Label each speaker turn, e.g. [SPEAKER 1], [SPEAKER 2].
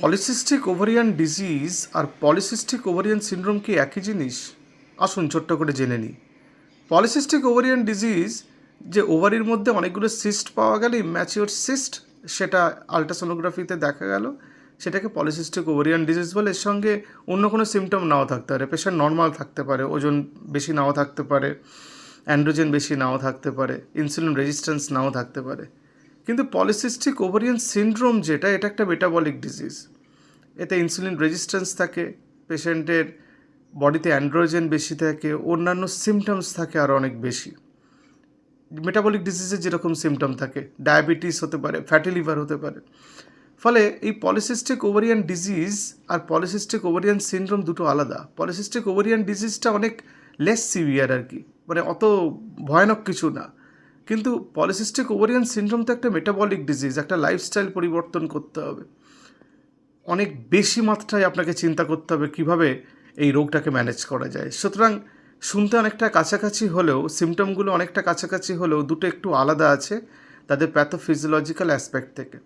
[SPEAKER 1] Polycystic ovarian disease আর polycystic ovarian syndrome কি একই জিনিস? আসুন ছোট্ট করে জেনে নিই। পলিসিস্টিক ওভারিয়ান ডিজিজ যে ওভারির মধ্যে অনেকগুলো সিস্ট পাওয়া গেলে, ম্যাচিওর সিস্ট, সেটা আলট্রাসোনোগ্রাফিতে দেখা গেল, সেটাকে পলিসিস্টিক ওভারিয়ান ডিজিজ বলে। এর সঙ্গে অন্য কোনো সিমটম নাও থাকতে পারে। পেশেন্ট নর্মাল থাকতে পারে, ওজন বেশি নাও থাকতে পারে, অ্যান্ড্রোজেন বেশি নাও থাকতে পারে, ইনসুলিন রেজিস্ট্যান্স নাও থাকতে পারে। কিন্তু পলিসিস্টিক ওভারিয়ান সিনড্রোম যেটা, এটা একটা মেটাবলিক ডিজিজ এতে ইনসুলিন রেজিস্ট্যান্স থাকে পেশেন্টের বডিতে অ্যান্ড্রোজেন বেশি থাকে, অন্যান্য সিমটমস থাকে আরও অনেক বেশি। মেটাবলিক ডিজিজের যেরকম সিমটম থাকে ডায়াবেটিস হতে পারে ফ্যাটি লিভার হতে পারে। ফলে এই পলিসিস্টিক ওভারিয়ান ডিজিজ আর পলিসিস্টিক ওভারিয়ান সিনড্রোম দুটো আলাদা। পলিসিস্টিক ওভারিয়ান ডিজিজটা অনেক লেস সিভিয়ার আর কি মানে অত ভয়ানক কিছু না। কিন্তু পলিসিস্টিক ওভারিয়ান সিনড্রোম তো একটা মেটাবলিক ডিজিজ একটা লাইফস্টাইল পরিবর্তন করতে হবে। অনেক বেশি মাত্রায় আপনাকে চিন্তা করতে হবে কীভাবে এই রোগটাকে ম্যানেজ করা যায়। সুতরাং শুনতে অনেকটা কাছাকাছি হলেও সিমটমগুলো অনেকটা কাছাকাছি হলেও দুটো একটু আলাদা আছে তাদের প্যাথোফিজিওলজিক্যাল অ্যাসপেক্ট থেকে।